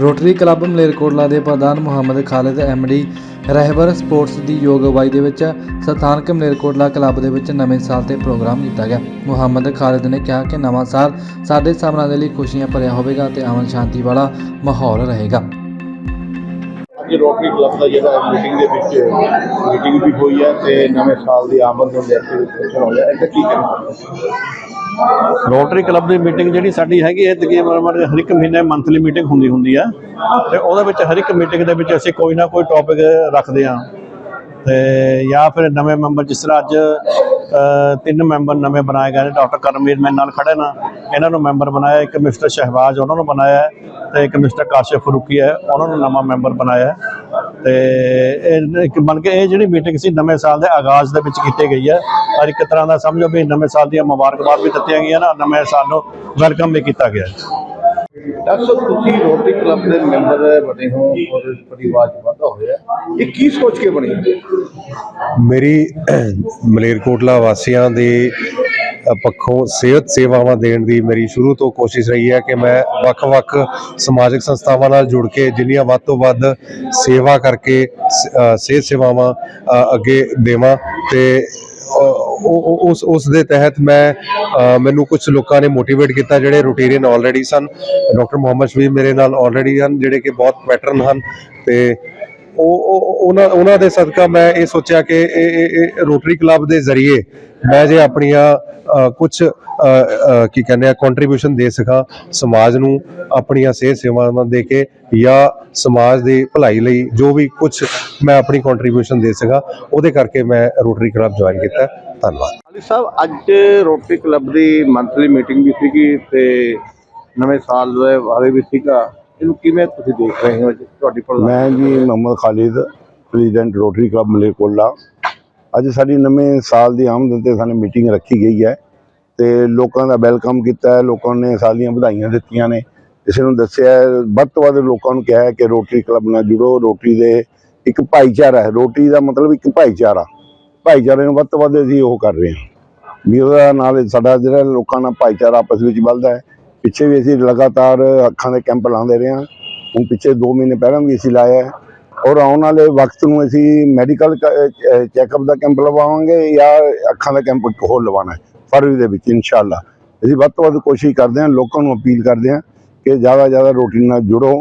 Rotary club Malerkotla ਦੇ ਪ੍ਰਧਾਨ Muhammad Khalid MD ਰਹਿਬਰ sports ਦੀ ਯੋਗ ਅਗਵਾਈ ਦੇ ਵਿੱਚ ਸਥਾਨਕ ਮਲੇਰਕੋਟਲਾ ਕਲੱਬ ਦੇ ਵਿੱਚ ਨਵੇਂ ਸਾਲ ਤੇ ਪ੍ਰੋਗਰਾਮ ਕੀਤਾ ਗਿਆ। ਮੁਹੰਮਦ ਖਾਲਿਦ ਨੇ ਕਿਹਾ ਕਿ ਨਵਾਂ ਸਾਲ ਸਾਡੇ ਸਭਨਾਂ ਦੇ ਲਈ ਖੁਸ਼ੀਆਂ ਭਰਿਆ ਹੋਵੇਗਾ ਤੇ ਅਮਨ ਸ਼ਾਂਤੀ ਵਾਲਾ ਮਾਹੌਲ ਰਹੇਗਾ। ਅੱਜ ਰੋਟਰੀ ਕਲੱਬ ਦਾ ਜਿਹੜਾ ਮੀਟਿੰਗ ਦੇ ਵਿੱਚ ਮੀਟਿੰਗ ਵੀ ਹੋਈ ਹੈ ਤੇ ਨਵੇਂ ਸਾਲ ਦੀ ਆਮਦ ਨੂੰ ਲੈ ਕੇ ਹੋਇਆ ਇਹਦਾ ਕੀ ਕਹਿਣਾ ਰੋਟਰੀ ਕਲੱਬ ਦੀ ਮੀਟਿੰਗ ਜਿਹੜੀ ਸਾਡੀ ਹੈਗੀ ਹੈ, ਤਕਰੀਬਨ ਹਰ ਇੱਕ ਮਹੀਨੇ ਮੰਥਲੀ ਮੀਟਿੰਗ ਹੁੰਦੀ ਹੁੰਦੀ ਆ। ਤੇ ਉਹਦੇ ਵਿੱਚ ਹਰ ਇੱਕ ਮੀਟਿੰਗ ਦੇ ਵਿੱਚ ਅਸੀਂ ਕੋਈ ਨਾ ਕੋਈ ਟੌਪਿਕ ਰੱਖਦੇ ਆ ਤੇ ਜਾਂ ਫਿਰ ਨਵੇਂ ਮੈਂਬਰ ਜਿਸ ਤਰ੍ਹਾਂ ਅੱਜ ਤਿੰਨ ਮੈਂਬਰ ਨਵੇਂ ਬਣਾਏ ਗਏ ਨੇ ਡਾਕਟਰ ਕਰਮਵੀਰ ਮੇਰੇ ਨਾਲ ਖੜੇ ਨਾ। ਇਹਨਾਂ ਨੂੰ ਮੈਂਬਰ ਬਣਾਇਆ, ਇੱਕ ਮਿਸਟਰ ਸ਼ਹਿਬਾਜ਼, ਉਹਨਾਂ ਨੂੰ ਬਣਾਇਆ ਹੈ ਤੇ ਇੱਕ ਮਿਸਟਰ ਕਾਸ਼ਿਫ ਫਰੂਕੀ ਹੈ, ਉਹਨਾਂ ਨੂੰ ਨਵਾਂ ਮੈਂਬਰ ਬਣਾਇਆ ਤੇ ਇਹ ਇੱਕ ਬਣ ਕੇ ਇਹ ਜਿਹੜੀ ਮੀਟਿੰਗ ਸੀ ਨਵੇਂ ਸਾਲ ਦੇ ਆਗਾਜ਼ ਦੇ ਵਿੱਚ ਕੀਤੀ ਗਈ ਹੈ। ਔਰ ਇੱਕ ਤਰ੍ਹਾਂ ਦਾ ਸਮਝੋ ਵੀ ਨਵੇਂ ਸਾਲ ਦੀਆਂ ਮੁਬਾਰਕਬਾਦ ਵੀ ਦਿੱਤੀਆਂ ਗਈਆਂ ਨਾ ਨਵੇਂ ਸਾਲ ਨੂੰ ਵੈਲਕਮ ਵੀ ਕੀਤਾ ਗਿਆ ਹੈ। ਡਾਕਟਰ ਤੁਸੀਂ ਰੋਟਰੀ ਕਲੱਬ ਦੇ ਮੈਂਬਰ ਬਣੇ ਹੋ ਔਰ ਪਰਿਵਾਰ ਚ ਵਾਧਾ ਹੋਇਆ। ਇਹ ਕੀ ਸੋਚ ਕੇ ਬਣੀ ਮੇਰੀ ਮਲੇਰਕੋਟਲਾ ਵਾਸੀਆਂ ਦੇ ਪੱਖੋਂ ਸਿਹਤ ਸੇਵਾਵਾਂ ਦੇਣ ਦੀ ਮੇਰੀ ਸ਼ੁਰੂ ਤੋਂ ਕੋਸ਼ਿਸ਼ ਰਹੀ ਹੈ ਕਿ ਮੈਂ ਵੱਖ-ਵੱਖ ਸਮਾਜਿਕ ਸੰਸਥਾਵਾਂ ਨਾਲ ਜੁੜ ਕੇ ਜਿੰਨੀਆਂ ਵੱਧ ਤੋਂ ਵੱਧ ਸੇਵਾ ਕਰਕੇ ਸਿਹਤ ਸੇਵਾਵਾਂ ਅੱਗੇ ਦੇਵਾਂ ਤੇ ਉਸ ਉਸ ਦੇ ਤਹਿਤ ਮੈਂ ਮੈਨੂੰ ਕੁਝ ਲੋਕਾਂ ਨੇ ਮੋਟੀਵੇਟ ਕੀਤਾ ਜਿਹੜੇ ਰੂਟੀਰੀਅਨ ਆਲਰੇਡੀ ਸਨ। ਡਾਕਟਰ ਮੁਹੰਮਦ ਸ਼ਫੀਰ ਮੇਰੇ ਨਾਲ ਆਲਰੇਡੀ ਹਨ, ਜਿਹੜੇ ਕਿ ਬਹੁਤ ਪੈਟਰਨ ਹਨ ਤੇ ਉਹ ਉਹਨਾਂ ਉਹਨਾਂ ਦੇ ਸਦਕਾ ਮੈਂ ਇਹ ਸੋਚਿਆ ਕਿ ਇਹ ਇਹ ਰੋਟਰੀ ਕਲੱਬ ਦੇ ਜ਼ਰੀਏ ਮੈਂ ਜੇ ਆਪਣੀਆਂ ਕੁਝ ਕੀ ਕਹਿੰਦੇ ਆ ਕੰਟਰੀਬਿਊਸ਼ਨ ਦੇ ਸਕਾਂ ਸਮਾਜ ਨੂੰ ਆਪਣੀਆਂ ਸਿਹਤ ਸੇਵਾਵਾਂ ਦੇ ਕੇ ਜਾਂ ਸਮਾਜ ਦੀ ਭਲਾਈ ਲਈ ਜੋ ਵੀ ਕੁਝ ਮੈਂ ਆਪਣੀ ਕੰਟਰੀਬਿਊਸ਼ਨ ਦੇ ਸਕਾਂ, ਉਹਦੇ ਕਰਕੇ ਮੈਂ ਰੋਟਰੀ ਕਲੱਬ ਜੁਆਇਨ ਕੀਤਾ। ਧੰਨਵਾਦ। ਅਲੀ ਸਾਹਿਬ, ਅੱਜ ਰੋਟਰੀ ਕਲੱਬ ਦੀ ਮੰਥਲੀ ਮੀਟਿੰਗ ਵੀ ਸੀਗੀ ਤੇ ਨਵੇਂ ਸਾਲ ਦੇ ਬਾਰੇ ਵੀ ਸੀਗਾ। ਇਹਨੂੰ ਕਿਵੇਂ ਤੁਸੀਂ ਦੇਖ ਰਹੇ ਹੋ ਜੀ? ਤੁਹਾਡੀ ਮੈਂ ਜੀ Muhammad Khalid president Rotary club Malerkotla. ਅੱਜ ਸਾਡੀ ਨਵੇਂ ਸਾਲ ਦੀ ਆਮਦ ਤੇ ਸਾਨੂੰ ਮੀਟਿੰਗ ਰੱਖੀ ਗਈ ਹੈ ਤੇ ਲੋਕਾਂ ਦਾ ਵੈਲਕਮ ਕੀਤਾ ਹੈ, ਲੋਕਾਂ ਨੇ ਸਾਲ ਦੀਆਂ ਵਧਾਈਆਂ ਦਿੱਤੀਆਂ ਨੇ। ਕਿਸੇ ਨੂੰ ਦੱਸਿਆ ਵੱਧ ਤੋਂ ਵੱਧ ਲੋਕਾਂ ਨੂੰ ਕਿਹਾ ਹੈ ਕਿ ਰੋਟਰੀ ਕਲੱਬ ਨਾਲ ਜੁੜੋ ਰੋਟਰੀ ਦੇ ਇੱਕ ਭਾਈਚਾਰਾ ਹੈ। ਰੋਟਰੀ ਦਾ ਮਤਲਬ ਇੱਕ ਭਾਈਚਾਰਾ। ਭਾਈਚਾਰੇ ਨੂੰ ਵੱਧ ਤੋਂ ਵੱਧ ਅਸੀਂ ਉਹ ਕਰ ਰਹੇ ਹਾਂ। ਵੀ ਉਹਦਾ ਨਾਲ ਸਾਡਾ ਜਿਹੜਾ ਲੋਕਾਂ ਨਾਲ ਭਾਈਚਾਰਾ ਆਪਸ ਵਿੱਚ ਵੱਧਦਾ ਹੈ। ਪਿੱਛੇ ਵੀ ਅਸੀਂ ਲਗਾਤਾਰ ਅੱਖਾਂ ਦੇ ਕੈਂਪ ਲਾਉਂਦੇ ਰਹੇ ਹਾਂ। ਹੁਣ ਪਿੱਛੇ 2 ਮਹੀਨੇ ਪਹਿਲਾਂ ਵੀ ਅਸੀਂ ਲਾਇਆ ਔਰ ਆਉਣ ਵਾਲੇ ਵਕਤ ਨੂੰ ਅਸੀਂ ਮੈਡੀਕਲ ਚੈੱਕਅਪ ਦਾ ਕੈਂਪ ਲਵਾਵਾਂਗੇ ਜਾਂ ਅੱਖਾਂ ਦਾ ਕੈਂਪ ਹੋਰ ਲਵਾਉਣਾ ਹੈ, ਫਰਵਰੀ ਦੇ ਵਿੱਚ, ਇਨਸ਼ਾਅੱਲਾ। ਅਸੀਂ ਵੱਧ ਤੋਂ ਵੱਧ ਕੋਸ਼ਿਸ਼ ਕਰਦੇ ਹਾਂ, ਲੋਕਾਂ ਨੂੰ ਅਪੀਲ ਕਰਦੇ ਹਾਂ ਕਿ ਜ਼ਿਆਦਾ ਜ਼ਿਆਦਾ ਰੋਟੀ ਨਾਲ ਜੁੜੋ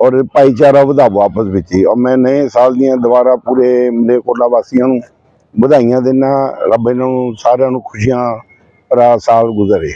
ਔਰ ਭਾਈਚਾਰਾ ਵਧਾਵੋ ਆਪਸ ਵਿੱਚ ਹੀ। ਔਰ ਮੈਂ ਨਵੇਂ ਸਾਲ ਦੀਆਂ ਦੁਬਾਰਾ ਪੂਰੇ ਮਲੇਰਕੋਟਲਾ ਵਾਸੀਆਂ ਨੂੰ ਵਧਾਈਆਂ ਦਿੰਦਾ ਰੱਬ ਇਹਨਾਂ ਨੂੰ ਸਾਰਿਆਂ ਨੂੰ ਖੁਸ਼ੀਆਂ ਭਰਾ ਸਾਲ ਗੁਜ਼ਰੇ।